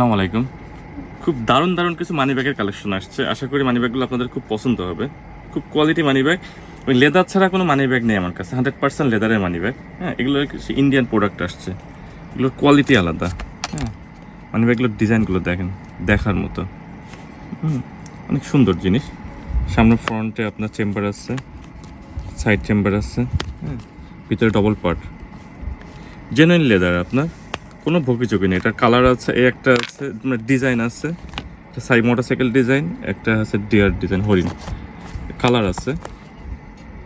আসসালামু আলাইকুম। খুব দারুণ দারুণ কিছু মানি ব্যাগের কালেকশন আসছে। আশা করি মানি ব্যাগগুলো আপনাদের খুব পছন্দ হবে। খুব কোয়ালিটি মানি ব্যাগ ওই লেদার ছাড়া কোনো মানি ব্যাগ নেই আমার কাছে। হান্ড্রেড পার্সেন্ট লেদারের মানি ব্যাগ হ্যাঁ এগুলো কিছু ইন্ডিয়ান প্রোডাক্ট আসছে। এগুলোর কোয়ালিটি আলাদা। হ্যাঁ মানি ব্যাগগুলোর ডিজাইনগুলো দেখেন দেখার মতো। হুম, অনেক সুন্দর জিনিস। সামনে ফ্রন্টে আপনার চেম্বার আছে সাইড চেম্বার আছে। হ্যাঁ ভিতরে ডবল পার্ট জেনুইন লেদার আপনার। কোনো ভোগিযোগী নেই। এটার কালার আছে, এই একটা আছে ডিজাইন আছে। একটা সাই মোটরসাইকেল ডিজাইন একটা আছে ডিয়ার ডিজাইন হরিণ। কালার আছে।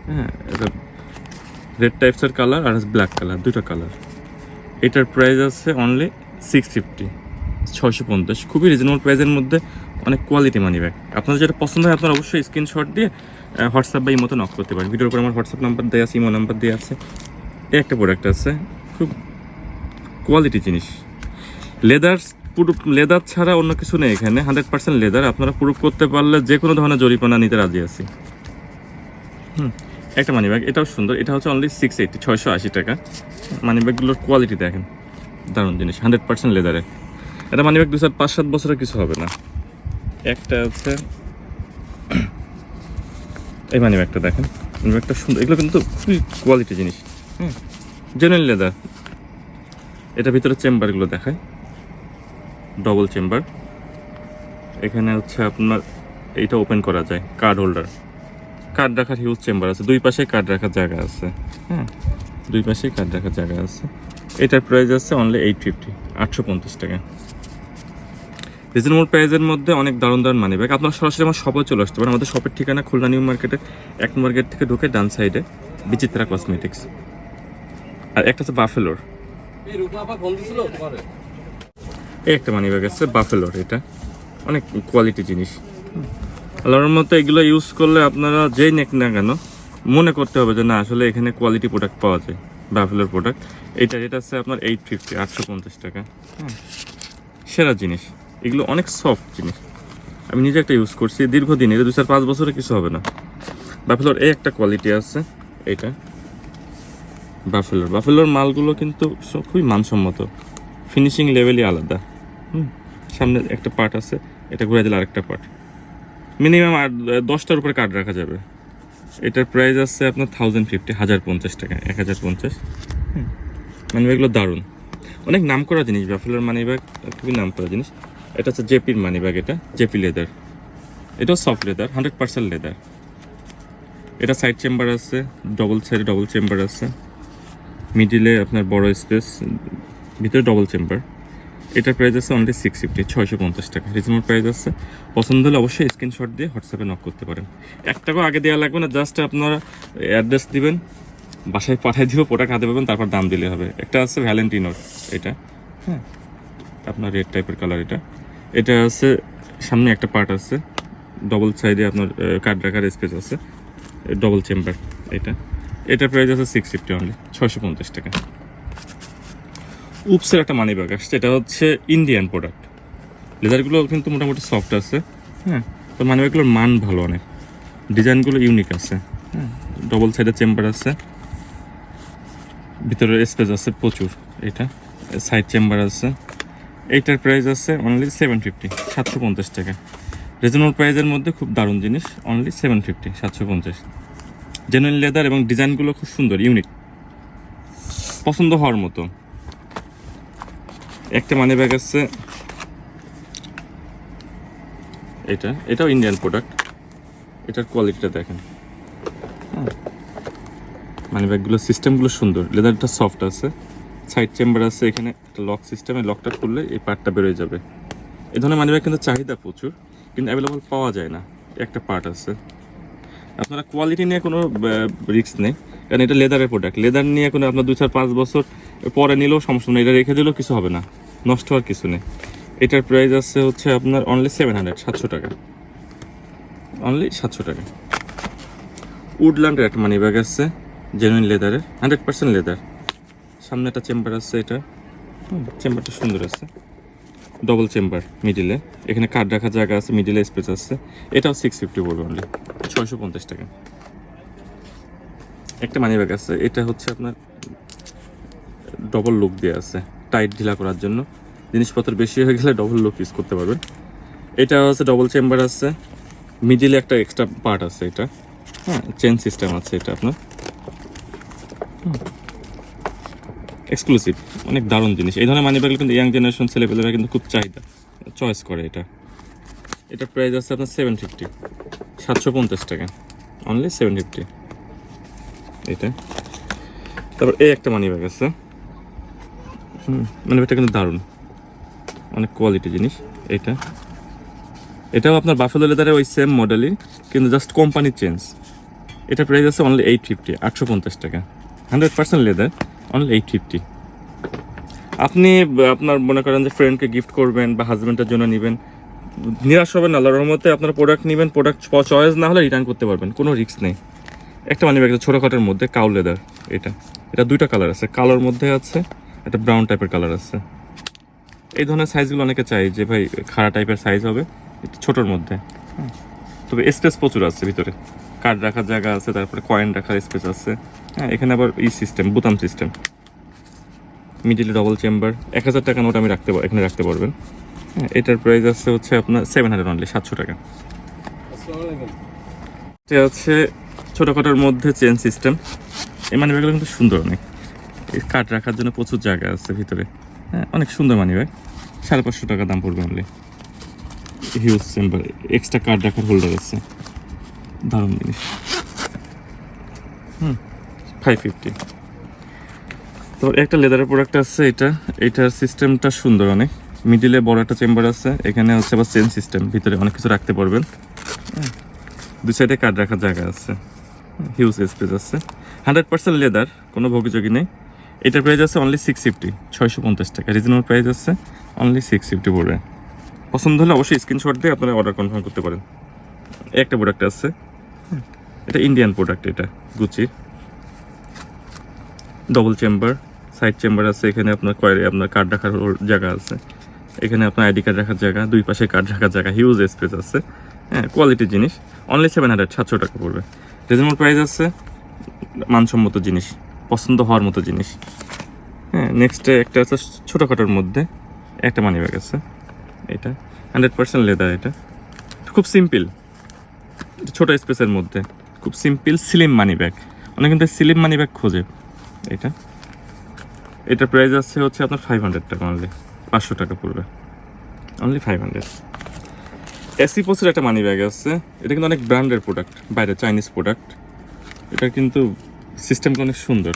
হ্যাঁ এটা রেড টাইপসের কালার আর ব্ল্যাক কালার দুটো কালার এটার প্রাইস আছে অনলি সিক্স ফিফটি ছশো পঞ্চাশ। খুবই রিজনেবল প্রাইসের মধ্যে অনেক কোয়ালিটি মানি ব্যাগ আপনাদের যেটা পছন্দ হয়, আপনারা অবশ্যই স্ক্রিনশট দিয়ে হোয়াটসঅ্যাপ বা ইমোতে নক করতে পারেন। ভিডিওর উপর আমার হোয়াটসঅ্যাপ নাম্বার দেওয়া আছে ইমো নাম্বার দেওয়া আছে। এই একটা প্রোডাক্ট আছে, খুব কোয়ালিটি জিনিস। লেদার পুরো, লেদার ছাড়া অন্য কিছু নেই এখানে। হান্ড্রেড পার্সেন্ট লেদার আপনারা প্রুফ করতে পারলে যে কোনো ধরনের জরিপানা নিতে রাজি আছি। হুম, একটা মানি ব্যাগ এটাও সুন্দর। এটা হচ্ছে অনলি সিক্স এইটি ছয়শো আশি টাকা। মানি ব্যাগগুলোর কোয়ালিটি দেখেন। দারুণ জিনিস। হান্ড্রেড পার্সেন্ট লেদারে এটা মানি ব্যাগ দু চার পাঁচ, সাত বছরের কিছু হবে না। একটা আছে। এই মানি ব্যাগটা দেখেন। মানি ব্যাগটা সুন্দর। এগুলো কিন্তু খুবই কোয়ালিটি জিনিস। হুম জেনুইন লেদার এটা ভিতরে চেম্বারগুলো দেখায় ডবল চেম্বার এখানে হচ্ছে আপনার এইটা ওপেন করা যায় কার্ড হোল্ডার কার্ড রাখার হিউজ চেম্বার আছে। দুই পাশে কার্ড রাখার জায়গা আছে। হ্যাঁ দুই পাশেই কার্ড রাখার জায়গা আছে। এটার প্রাইস আছে অনলি এইট ফিফটি আটশো পঞ্চাশ টাকা। রিজনেবল প্রাইসের মধ্যে অনেক দারুণ দারুণ মানি ব্যাগ আপনারা সরাসরি আমার শপে চলে আসতে পারেন। আমাদের শপের ঠিকানা খুলনা নিউ মার্কেটে এক মার্কেট থেকে ঢুকে ডান সাইডে বিচিত্রা কসমেটিক্স আর একটা হচ্ছে বাফেলোর এই একটা মানি ব্যাগ আছে বাফেলোর এটা। অনেক কোয়ালিটি জিনিস। আল্লাহর মতো এগুলো ইউজ করলে আপনারা যেই নেক না কেন মনে করতে হবে যে না আসলে এখানে কোয়ালিটি প্রোডাক্ট পাওয়া যায় বাফেলোর প্রোডাক্ট এইটা এটা আছে আপনার এইট ফিফটি আটশো পঞ্চাশ টাকা। হ্যাঁ সেরা জিনিস। এগুলো অনেক সফট জিনিস। আমি নিজে একটা ইউজ করছি দীর্ঘদিন এটা দু চার পাঁচ বছরে কিছু হবে না। বাফেলোর এই একটা কোয়ালিটি আছে এইটা। বাফেলোর বাফেলোর মালগুলো কিন্তু খুবই মানসম্মত। ফিনিশিং লেভেলই আলাদা। হুম? সামনে একটা পার্ট আছে, এটা ঘুরে দিলে আরেকটা পার্ট মিনিমাম আর দশটার উপরে কার্ড রাখা যাবে। এটার প্রাইস আছে আপনার থাউজেন্ড ফিফটি হাজার পঞ্চাশ টাকা, এক হাজার পঞ্চাশ। মানি ব্যাগগুলো দারুণ। অনেক নাম করা জিনিস বাফেলোর মানি ব্যাগ খুবই নাম করা জিনিস। এটা হচ্ছে জেপির মানি ব্যাগ এটা জেপি লেদার এটাও soft leather hundred percent leather এটা সাইড চেম্বার আছে ডবল সাইডে ডবল চেম্বার আছে। মিডিলে আপনার বড় স্পেস ভিতরে ডবল চেম্বার এটার প্রাইস আছে অনলি সিক্স ফিফটি ছয়শো পঞ্চাশ টাকা। রিজনেবল প্রাইস আছে। পছন্দ হলে অবশ্যই স্ক্রিনশট দিয়ে হোয়াটসঅ্যাপে নক করতে পারেন। এক টাকাও আগে দেওয়া লাগবে না জাস্ট আপনারা অ্যাড্রেস দিবেন, বাসায় পাঠিয়ে দিব প্রোডাক্ট হাতে পাবেন, তারপর দাম দিলে হবে। একটা আছে ভ্যালেন্টিনোর এটা। হ্যাঁ আপনার রেড টাইপের কালার এটা। এটা আছে, সামনে একটা পার্ট আছে। ডবল সাইডে আপনার কার্ড রাখার স্পেস আছে। ডবল চেম্বার এটা। এটার প্রাইস আছে সিক্স ফিফটি অনলি ছয়শো পঞ্চাশ টাকা। উপসের একটা মানি ব্যাগ আসছে, এটা হচ্ছে ইন্ডিয়ান প্রোডাক্ট লেদারগুলো কিন্তু মোটামুটি সফট আছে হ্যাঁ? তো মানি ব্যাগগুলোর মান ভালো অনেক। ডিজাইনগুলো ইউনিক আছে হ্যাঁ? ডবল সাইডের চেম্বার আছে। ভিতরে স্পেস আছে প্রচুর, এটা সাইড চেম্বার আছে। এইটার প্রাইস আছে অনলি সেভেন ফিফটি সাতশো পঞ্চাশ টাকা। রিজনেবল প্রাইসের মধ্যে খুব দারুণ জিনিস অনলি সেভেন ফিফটি সাতশো পঞ্চাশ। জেনুইন লেদার এবং ডিজাইনগুলো খুব সুন্দর ইউনিক পছন্দ হওয়ার মতো। একটা মানি ব্যাগ আছে। এটা, এটাও ইন্ডিয়ান প্রোডাক্ট এটার কোয়ালিটিটা দেখেন। মানি ব্যাগগুলো সিস্টেমগুলো সুন্দর। লেদারটা সফট আছে। সাইড চেম্বার আছে, এখানে একটা লক সিস্টেমে লকটা খুললে এই পার্টটা বেরোয় যাবে। এ ধরনের মানি ব্যাগ কিন্তু চাহিদা প্রচুর, কিন্তু অ্যাভেলেবল পাওয়া যায় না। একটা পার্ট আছে। আপনারা কোয়ালিটি নিয়ে কোনো রিস্ক নেই। কারণ এটা লেদারের প্রোডাক্ট লেদার নিয়ে কোনো আপনার দু চার পাঁচ বছর পরে নিলেও সমস্যা নেই। এটা রেখে দিলেও কিছু হবে না। নষ্ট হওয়ার কিছু নেই। এটার প্রাইস আছে হচ্ছে আপনার অনলি সেভেন হান্ড্রেড সাতশো টাকা। অনলি সাতশো টাকা। উডল্যান্ডের একটা মানি ব্যাগ আছে জেনুইন লেদারের হান্ড্রেড পার্সেন্ট লেদার সামনে একটা চেম্বার আছে এটা। চেম্বারটা সুন্দর আছে। ডবল চেম্বার মিডিলে এখানে কার্ড রাখার জায়গা আছে মিডিলে স্পেস আছে। এটাও সিক্স ফিফটি পড়বে অনলি ছয়শো পঞ্চাশ টাকা। একটা মানি ব্যাগ আছে, এটা হচ্ছে আপনার ডবল লুক দিয়ে আছে টাইট ঢিলা করার জন্য। জিনিসপত্র বেশি হয়ে গেলে ডবল লুক ইউজ করতে পারবেন। এটা আছে ডবল চেম্বার আছে। মিডিলে একটা এক্সট্রা পার্ট আছে এটা। হ্যাঁ চেন সিস্টেম আছে এটা আপনার। এক্সক্লুসিভ অনেক দারুণ জিনিস। এই ধরনের মানি ব্যাগ কিন্তু ইয়াং জেনারেশন ছেলেপেলেরা কিন্তু খুব চাহিদা। চয়েস করে এটা। এটা প্রাইস আছে আপনার সেভেন ফিফটি সাতশো পঞ্চাশ টাকা। অনলি সেভেন ফিফটি এটা। তারপর এই একটা মানি ব্যাগ আছে। হুম মানি ব্যাগটা কিন্তু দারুণ। অনেক কোয়ালিটি জিনিস। এটা। এটাও আপনার বাফেলো লেদারের ওই সেম মডেলই কিন্তু জাস্ট কোম্পানি চেঞ্জ এটা প্রাইস আছে অনলি এইট ফিফটি আটশো পঞ্চাশ টাকা। Hundred percent leather only eight fifty আপনি আপনার মনে করেন যে ফ্রেন্ডকে গিফট করবেন বা হাজব্যান্ডের জন্য নেবেন, নিরাশ হবেন না, আল্লাহর রহমতে আপনার প্রোডাক্ট নেবেন প্রোডাক্ট চয়েস না হলে রিটার্ন করতে পারবেন, কোনো রিস্ক নেই। একটা মানি ব্যাগ ছোটোখাটোর মধ্যে কাউ লেদার এটা। এটা দুইটা কালার আছে কালোর মধ্যে আছে, একটা ব্রাউন টাইপের কালার আছে। এই ধরনের সাইজগুলো অনেকে চাই যে, ভাই, খাড়া টাইপের সাইজ হবে, একটু ছোটোর মধ্যে। তবে স্পেস প্রচুর আছে ভিতরে। কার্ড রাখার জায়গা আছে, তারপরে কয়েন রাখার স্পেস আছে। হ্যাঁ এখানে আবার ই সিস্টেম বোতাম সিস্টেম মিডিলে ডবল চেম্বার এক হাজার টাকা নোট আমি রাখতে এখানে রাখতে পারবেন। হ্যাঁ এটার প্রাইস আছে হচ্ছে আপনার সেভেন হান্ড্রেড অনলি সাতশো টাকা। এটা হচ্ছে ছোটোখাটোর মধ্যে চেন সিস্টেম এই মানি ব্যাগগুলো কিন্তু সুন্দর অনেক। এই কাঠ রাখার জন্য প্রচুর জায়গা আছে ভিতরে। হ্যাঁ অনেক সুন্দর মানি ব্যাগ সাড়ে পাঁচশো টাকা দাম পড়বে only huge chamber extra card রাখার হোল্ডার আছে। দারুণ জিনিস। হুম। ফাইভ ফিফটি তো একটা লেদারের প্রোডাক্ট আছে এটা। এটার সিস্টেমটা সুন্দর অনেক। মিডিলে বড় একটা চেম্বার আছে। এখানে হচ্ছে আবার চেন সিস্টেম ভিতরে অনেক কিছু রাখতে পারবেন। দুই সাইডে কার্ড রাখার জায়গা আছে। হিউজ স্পেস আছে। হান্ড্রেড পার্সেন্ট লেদার কোনো ভোগিযোগী নেই। এটার প্রাইস আছে অনলি সিক্স ফিফটি ছয়শো পঞ্চাশ টাকা। রিজনেবল প্রাইস আছে অনলি সিক্স ফিফটি পড়বে। পছন্দ হলে অবশ্যই স্ক্রিনশট দিয়ে আপনারা অর্ডার কনফার্ম করতে পারেন। একটা প্রোডাক্ট আছে। এটা ইন্ডিয়ান প্রোডাক্ট এটা গুচির ডবল চেম্বার সাইড চেম্বার আছে, এখানে আপনার কয়ের আপনার কার্ড রাখার জায়গা আছে। এখানে আপনার আইডি কার্ড রাখার জায়গা, দুই পাশে কার্ড রাখার জায়গা হিউজ স্পেস আছে। হ্যাঁ কোয়ালিটির জিনিস। অনলি সেভেন হান্ড্রেড সাতশো টাকা পড়বে। রিজনেবল প্রাইস আছে, মানসম্মত জিনিস, পছন্দ হওয়ার মতো জিনিস। হ্যাঁ নেক্সটে একটা আছে ছোটোখাটোর মধ্যে, একটা মানি ব্যাগ আছে, এটা। হান্ড্রেড পার্সেন্ট লেদার এটা। খুব সিম্পল ছোটো স্পেসের মধ্যে। খুব সিম্পল স্লিম মানি ব্যাগ। অনেক কিন্তু স্লিম মানি ব্যাগ খোঁজে। এটা। এটার প্রাইস আছে হচ্ছে আপনার ফাইভ হান্ড্রেড টাকা অনলি পাঁচশো টাকা পড়বে। অনলি ফাইভ হান্ড্রেড এসি পোসের একটা মানি ব্যাগ আছে। এটা কিন্তু অনেক ব্র্যান্ডের প্রোডাক্ট বাইরে চাইনিজ প্রোডাক্ট এটা কিন্তু সিস্টেমটা অনেক সুন্দর।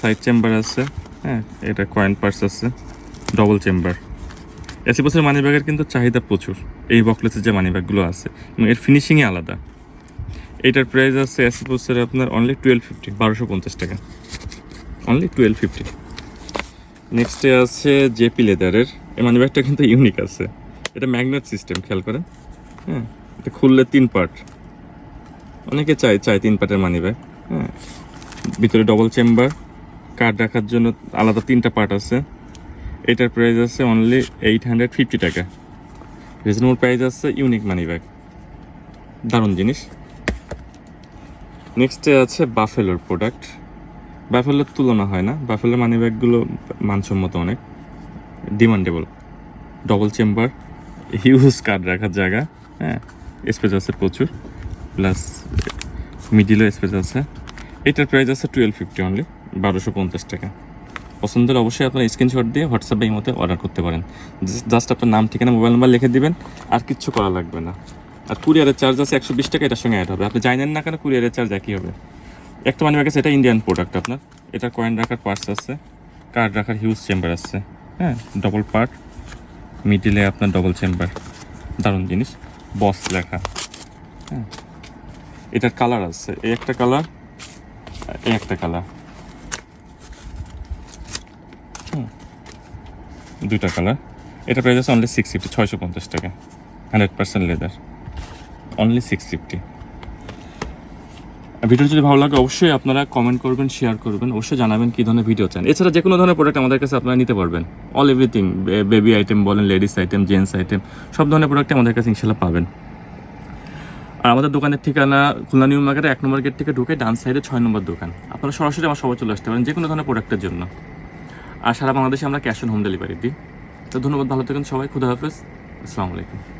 সাইড চেম্বার আছে। হ্যাঁ এটা কয়েন পার্স আছে। ডবল চেম্বার এসি পোসের মানি ব্যাগের কিন্তু চাহিদা প্রচুর। এই বকলেসের যে মানি ব্যাগগুলো আছে। এবং এর ফিনিশিংই আলাদা। এটার প্রাইস আছে এসি পোসের আপনার অনলি টুয়েলভ ফিফটি বারোশো পঞ্চাশ টাকা। অনলি টুয়েলভ ফিফটি নেক্সটে আছে জেপি লেদারের এই মানি ব্যাগটা কিন্তু ইউনিক আছে। এটা ম্যাগনেট সিস্টেম খেয়াল করেন। হ্যাঁ এটা খুললে তিন পার্ট অনেকে চায় চায় তিন পার্টের মানি ব্যাগ হ্যাঁ ভিতরে ডবল চেম্বার কার্ড রাখার জন্য আলাদা তিনটা পার্ট আছে। এটার প্রাইস আছে অনলি এইট হান্ড্রেড ফিফটি টাকা। রিজনেবল প্রাইস আছে ইউনিক মানি ব্যাগ দারুণ জিনিস। নেক্সটে আছে বাফেলোর প্রোডাক্ট বাফেলোর তুলনা হয় না। বাফেলোর মানি ব্যাগগুলো মানসম্মত অনেক। Demandable double chamber huge card রাখার জায়গা হ্যাঁ স্পেস আছে প্রচুর। প্লাস মিডিলও স্পেস আছে। এটার প্রাইস আছে টুয়েলভ ফিফটি অনলি বারোশো পঞ্চাশ টাকা। পছন্দের অবশ্যই আপনার স্ক্রিনশট দিয়ে হোয়াটসঅ্যাপে এই মতো অর্ডার করতে পারেন। জাস্ট আপনার নাম, ঠিকানা মোবাইল নাম্বার লিখে দিবেন, আর কিচ্ছু করা লাগবে না। আর কুরিয়ারের চার্জ আছে একশো বিশ টাকা, এটার সঙ্গে অ্যাড হবে। আপনি জানেন না কেন কুরিয়ারের চার্জ একই হবে? একটা মানি আছে এটা ইন্ডিয়ান প্রোডাক্ট আপনার। এটা কয়েন রাখার পার্টস আছে কার্ড রাখার হিউজ চেম্বার আছে হ্যাঁ? ডবল পার্ট মিডিলে আপনার ডবল চেম্বার দারুণ জিনিস। বস লেখা হ্যাঁ? এটার কালার আছে। এই একটা কালার এই একটা কালার দুইটা কালার এটা প্রাইস আছে অনলি সিক্স ফিফটি ছয়শো পঞ্চাশ টাকা। Hundred percent leather only six fifty video যদি ভালো লাগে, অবশ্যই আপনারা কমেন্ট করবেন শেয়ার করবেন, অবশ্যই জানাবেন কী ধরনের ভিডিও চান। এছাড়া যে কোনো ধরনের প্রোডাক্ট আমাদের কাছে আপনারা নিতে পারবেন। অল এভরিথিং বেবি আইটেম বলেন লেডিস আইটেম জেন্টস আইটেম সব ধরনের প্রোডাক্ট আমাদের কাছে ইনশাল্লাহ পাবেন। আর আমাদের দোকানের ঠিকানা খুলনা নিউ মার্কেটে, এক নম্বর গেট থেকে ঢুকে ডান সাইডে ছয় নম্বর দোকান। আপনারা সরাসরি আমার সবাই চলে আসতে পারেন যে কোনো ধরনের প্রোডাক্টের জন্য। আর সারা বাংলাদেশে আমরা ক্যাশ অন হোম ডেলিভারি দিই। তো ধন্যবাদ, ভালো থাকেন সবাই, খুদা হাফেজ। আসসালামু আলাইকুম।